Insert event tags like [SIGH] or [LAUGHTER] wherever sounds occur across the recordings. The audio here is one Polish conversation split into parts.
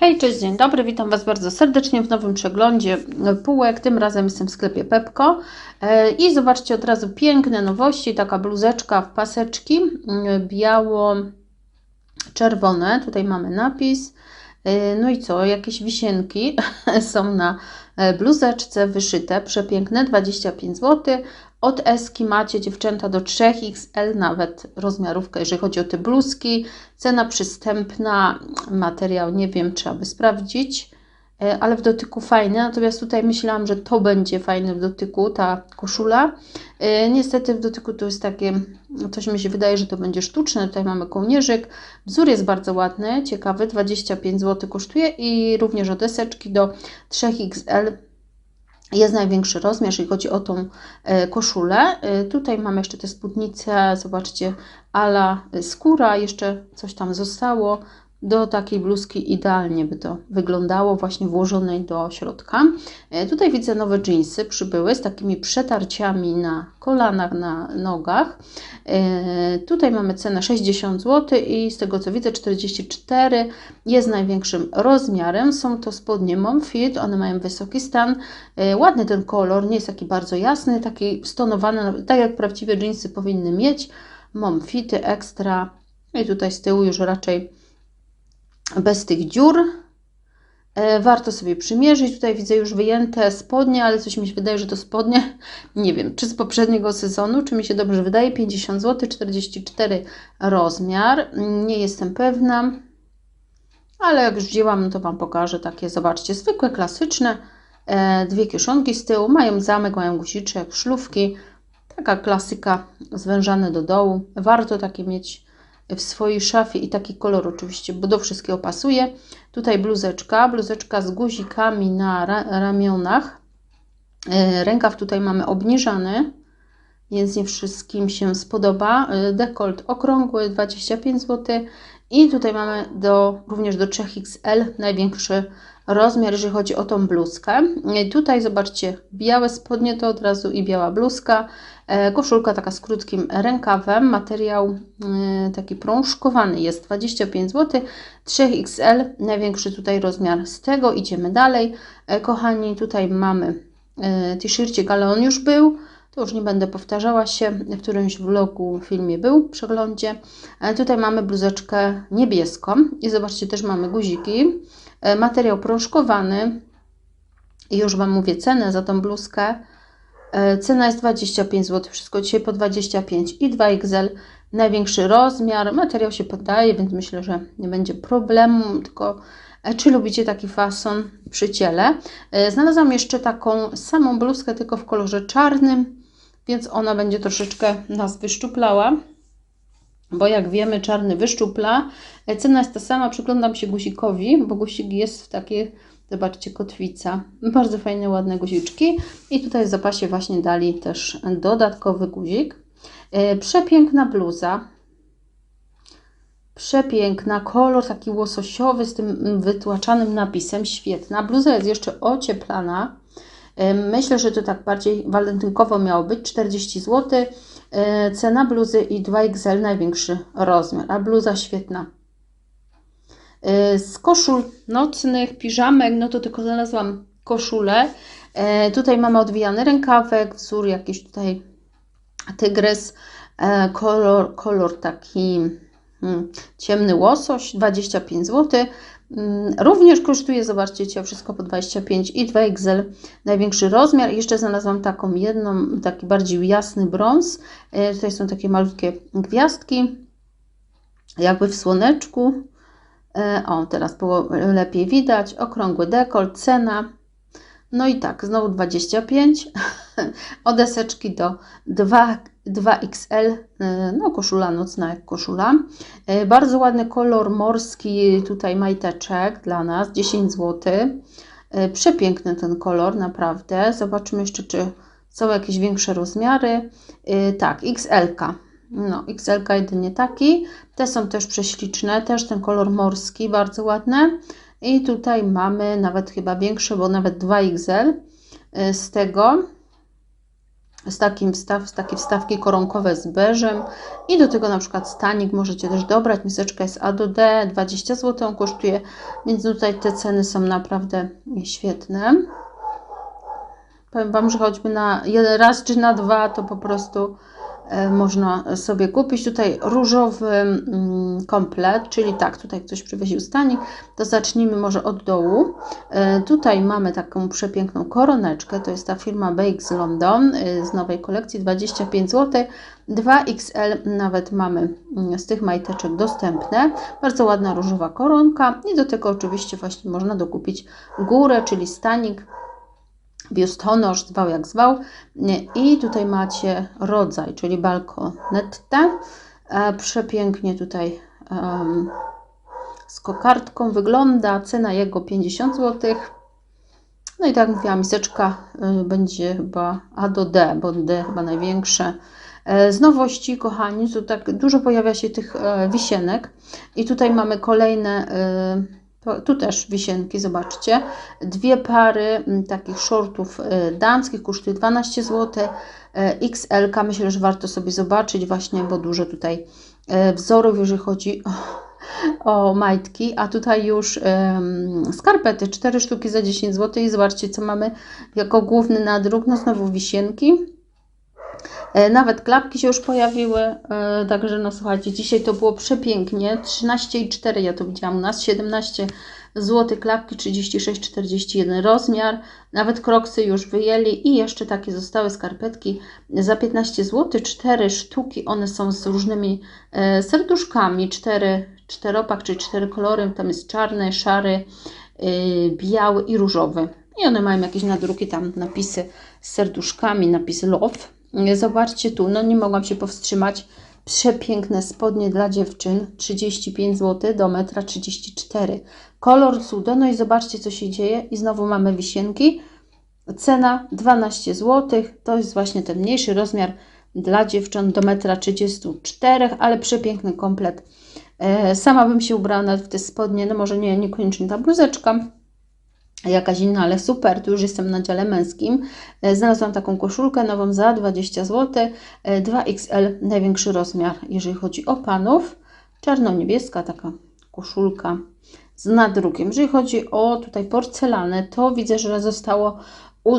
Hej, cześć, dzień dobry, witam Was bardzo serdecznie w nowym przeglądzie półek. Tym razem jestem w sklepie Pepko E, i zobaczcie od razu piękne nowości. Taka bluzeczka w paseczki mm, biało-czerwone. Tutaj mamy napis. E, No i co? Jakieś wisienki [LAUGHS] są na e, bluzeczce wyszyte, przepiękne, 25 zł. Od Eski macie dziewczęta do 3XL, nawet rozmiarówkę, jeżeli chodzi o te bluzki. Cena przystępna, materiał nie wiem, trzeba by sprawdzić, e, ale w dotyku fajny. Natomiast tutaj myślałam, że to będzie fajne w dotyku, ta koszula. E, Niestety w dotyku to jest takie, no coś mi się wydaje, że to będzie sztuczne. Tutaj mamy kołnierzyk. Wzór jest bardzo ładny, ciekawy, 25 zł kosztuje i również od deseczki do 3XL jest największy rozmiar, jeżeli chodzi o tą e, koszulę. E, Tutaj mamy jeszcze te spódnice, zobaczcie, ala skóra, jeszcze coś tam zostało. Do takiej bluzki idealnie by to wyglądało, właśnie włożonej do środka. E, Tutaj widzę nowe dżinsy przybyły z takimi przetarciami na kolanach, na nogach. E, Tutaj mamy cenę 60 zł i z tego co widzę 44 jest największym rozmiarem. Są to spodnie Momfit, one mają wysoki stan. E, Ładny ten kolor, nie jest taki bardzo jasny, taki stonowany, tak jak prawdziwe dżinsy powinny mieć. Momfity ekstra. I tutaj z tyłu już raczej bez tych dziur. E, Warto sobie przymierzyć. Tutaj widzę już wyjęte spodnie, ale coś mi się wydaje, że to spodnie, [LAUGHS] nie wiem, czy z poprzedniego sezonu, czy mi się dobrze wydaje. 50 zł, 44 rozmiar. Nie jestem pewna, ale jak już wzięłam, no to Wam pokażę takie, zobaczcie, zwykłe, klasyczne. E, Dwie kieszonki z tyłu, mają zamek, mają guziczek, szlufki. Taka klasyka, zwężane do dołu. Warto takie mieć w swojej szafie i taki kolor oczywiście, bo do wszystkiego pasuje. Tutaj bluzeczka, bluzeczka z guzikami na ra ramionach. E, Rękaw tutaj mamy obniżany, więc nie wszystkim się spodoba. E, Dekolt okrągły, 25 zł. I tutaj mamy do, również do 3XL największy rozmiar, jeżeli chodzi o tą bluzkę. I tutaj zobaczcie, białe spodnie to od razu i biała bluzka. E, Koszulka taka z krótkim rękawem, materiał e, taki prążkowany jest 25 zł, 3XL, największy tutaj rozmiar z tego, idziemy dalej. E, Kochani, tutaj mamy e, t-shircik, ale on już był, to już nie będę powtarzała się, w którymś vlogu, filmie był, w przeglądzie. Tutaj mamy bluzeczkę niebieską i zobaczcie, też mamy guziki, E, materiał prążkowany i już Wam mówię cenę za tą bluzkę. E, Cena jest 25 zł, wszystko dzisiaj po 25 i 2XL, największy rozmiar. Materiał się poddaje, więc myślę, że nie będzie problemu. Tylko e, czy lubicie taki fason przy ciele? Znalazłam jeszcze taką samą bluzkę, tylko w kolorze czarnym, więc ona będzie troszeczkę nas wyszczuplała. Bo jak wiemy, czarny wyszczupla. E, Cena jest ta sama, przyglądam się guzikowi, bo guzik jest w takiej, zobaczcie, kotwica. Bardzo fajne, ładne guziczki. I tutaj w zapasie właśnie dali też dodatkowy guzik. E, Przepiękna bluza. Przepiękna, kolor taki łososiowy z tym wytłaczanym napisem, świetna. Bluza jest jeszcze ocieplana. Myślę, że to tak bardziej walentynkowo miało być, 40 zł. E, Cena bluzy i 2XL największy rozmiar, a bluza świetna. E, Z koszul nocnych, piżamek, no to tylko znalazłam koszulę. E, Tutaj mamy odwijany rękawek, wzór jakiś tutaj tygrys, kolor, kolor taki mm, ciemny łosoś, 25 zł. Mm, Również kosztuje, zobaczcie, wszystko po 25 i 2XL, największy rozmiar. I jeszcze znalazłam taką jedną, taki bardziej jasny brąz. E, Tutaj są takie malutkie gwiazdki, jakby w słoneczku. E, O, teraz było lepiej widać. Okrągły dekolt, cena. No i tak, znowu 25. [LAUGHS] Od deseczki do 2, 2XL. e, No, koszula nocna jak koszula. E, Bardzo ładny kolor morski, tutaj majteczek dla nas, 10 zł. E, Przepiękny ten kolor, naprawdę. Zobaczmy jeszcze, czy są jakieś większe rozmiary. Tak, XL-ka. No, XL-ka jedynie taki. Te są też prześliczne, też ten kolor morski, bardzo ładne. I tutaj mamy nawet chyba większe, bo nawet 2XL y, z tego. Z takim wstaw, z takie wstawki koronkowe z beżem i do tego na przykład stanik możecie też dobrać. Miseczka jest A do D, 20 zł kosztuje, więc tutaj te ceny są naprawdę świetne. Powiem Wam, że choćby na jeden raz czy na dwa, to po prostu można sobie kupić. Tutaj różowy mm, komplet, czyli tak, tutaj ktoś przywoził stanik, to zacznijmy może od dołu. E, Tutaj mamy taką przepiękną koroneczkę, to jest ta firma Bakes London e, z nowej kolekcji, 25 zł. 2XL nawet mamy mm, z tych majteczek dostępne. Bardzo ładna różowa koronka i do tego oczywiście właśnie można dokupić górę, czyli stanik biustonosz, zwał jak zwał. I tutaj macie rodzaj, czyli balkonette. E, Przepięknie tutaj em, z kokardką wygląda. Cena jego 50 zł. No i tak jak mówiłam, miseczka y, będzie chyba A do D, bo D chyba największe. E, Z nowości, kochani, to tak dużo pojawia się tych e, wisienek i tutaj mamy kolejne, e, to- tu też wisienki, zobaczcie. Dwie pary m, takich shortów e, damskich, kosztuje 12 zł. XL, myślę, że warto sobie zobaczyć właśnie, bo dużo tutaj e, wzorów, jeżeli chodzi o, o majtki, a tutaj już em, skarpety, 4 sztuki za 10 zł i zobaczcie, co mamy jako główny nadruk, no znowu wisienki. E, Nawet klapki się już pojawiły, e, także no słuchajcie, dzisiaj to było przepięknie. 13,4 ja to widziałam u nas, 17 zł klapki, 36,41 rozmiar. Nawet kroksy już wyjęli i jeszcze takie zostały skarpetki za 15 zł, 4 sztuki. One są z różnymi e, serduszkami, 4, czteropak, czyli 4 kolory. Tam jest czarny, szary, biały i różowy. I one mają jakieś nadruki, tam napisy z serduszkami, napis love. Zobaczcie tu, no nie mogłam się powstrzymać. Przepiękne spodnie dla dziewczyn, 35 zł do 1,34 m. Kolor cudo, no i zobaczcie co się dzieje. I znowu mamy wisienki. Cena 12 zł. To jest właśnie ten mniejszy rozmiar dla dziewcząt do 1,34 m, ale przepiękny komplet. E, Sama bym się ubrała nawet w te spodnie, no może nie, niekoniecznie ta bluzeczka, jakaś inna, ale super, tu już jestem na dziale męskim. E, Znalazłam taką koszulkę nową za 20 zł, e, 2XL, największy rozmiar, jeżeli chodzi o panów. Czarno-niebieska taka koszulka z nadrukiem. Jeżeli chodzi o tutaj porcelanę, to widzę, że zostało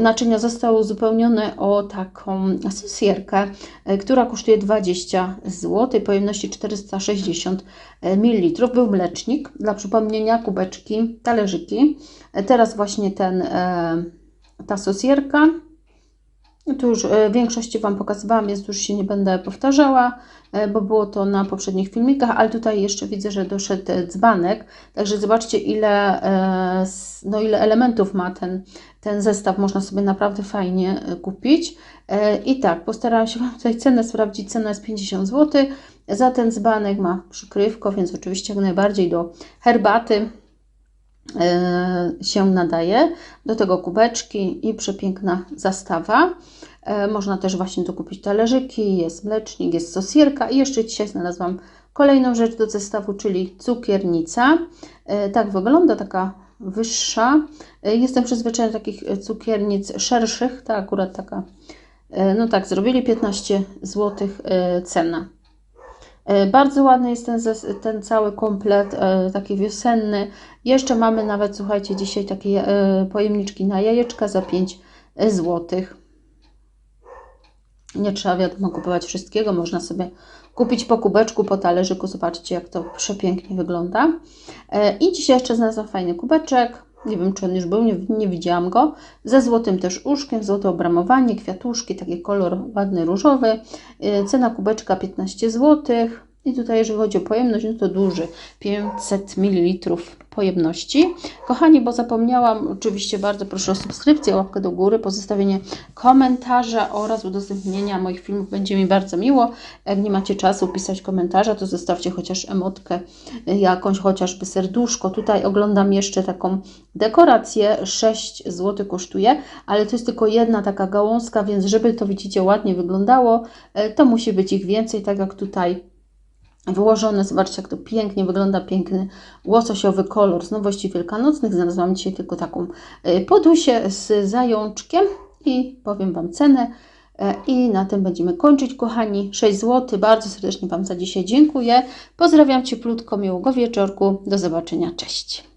naczynia zostały uzupełnione o taką sosierkę, e, która kosztuje 20 zł, pojemności 460 ml. Był mlecznik, dla przypomnienia kubeczki, talerzyki. E, Teraz właśnie ten, e, ta sosierka. Tu już e, większości Wam pokazywałam, więc już się nie będę powtarzała, e, bo było to na poprzednich filmikach, ale tutaj jeszcze widzę, że doszedł dzbanek, także zobaczcie ile, e, no ile elementów ma ten, ten zestaw, można sobie naprawdę fajnie kupić. I tak, postarałam się Wam tutaj cenę sprawdzić, cena jest 50 zł, za ten dzbanek ma przykrywko, więc oczywiście jak najbardziej do herbaty się nadaje. Do tego kubeczki i przepiękna zastawa. E, Można też właśnie dokupić talerzyki, jest mlecznik, jest sosierka i jeszcze dzisiaj znalazłam kolejną rzecz do zestawu, czyli cukiernica. E, Tak wygląda, taka wyższa. E, Jestem przyzwyczajona do takich e, cukiernic szerszych, ta akurat taka, e, no tak, zrobili 15 zł cena. E, Bardzo ładny jest ten, ten cały komplet, e, taki wiosenny. Jeszcze mamy nawet, słuchajcie, dzisiaj takie e, pojemniczki na jajeczka za 5 zł. Nie trzeba wiadomo kupować wszystkiego, można sobie kupić po kubeczku, po talerzyku. Zobaczcie, jak to przepięknie wygląda. I dzisiaj jeszcze znalazłam fajny kubeczek. Nie wiem, czy on już był, nie, nie widziałam go. Ze złotym też uszkiem, złote obramowanie, kwiatuszki, taki kolor ładny, różowy. E, Cena kubeczka 15 zł. I tutaj, jeżeli chodzi o pojemność, no to duży, 500 ml pojemności. Kochani, bo zapomniałam, oczywiście bardzo proszę o subskrypcję, łapkę do góry, pozostawienie komentarza oraz udostępnienia moich filmów. Będzie mi bardzo miło. Jak nie macie czasu pisać komentarza, to zostawcie chociaż emotkę, y, jakąś chociażby serduszko. Tutaj oglądam jeszcze taką dekorację, 6 zł kosztuje, ale to jest tylko jedna taka gałązka, więc żeby to widzicie ładnie wyglądało, y, to musi być ich więcej, tak jak tutaj wyłożone. Zobaczcie, jak to pięknie wygląda, piękny łososiowy kolor z nowości wielkanocnych. Znalazłam dzisiaj tylko taką y, podusię z zajączkiem i powiem Wam cenę. E, I na tym będziemy kończyć, kochani. 6 zł. Bardzo serdecznie Wam za dzisiaj dziękuję. Pozdrawiam Cieplutko, miłego wieczorku. Do zobaczenia. Cześć.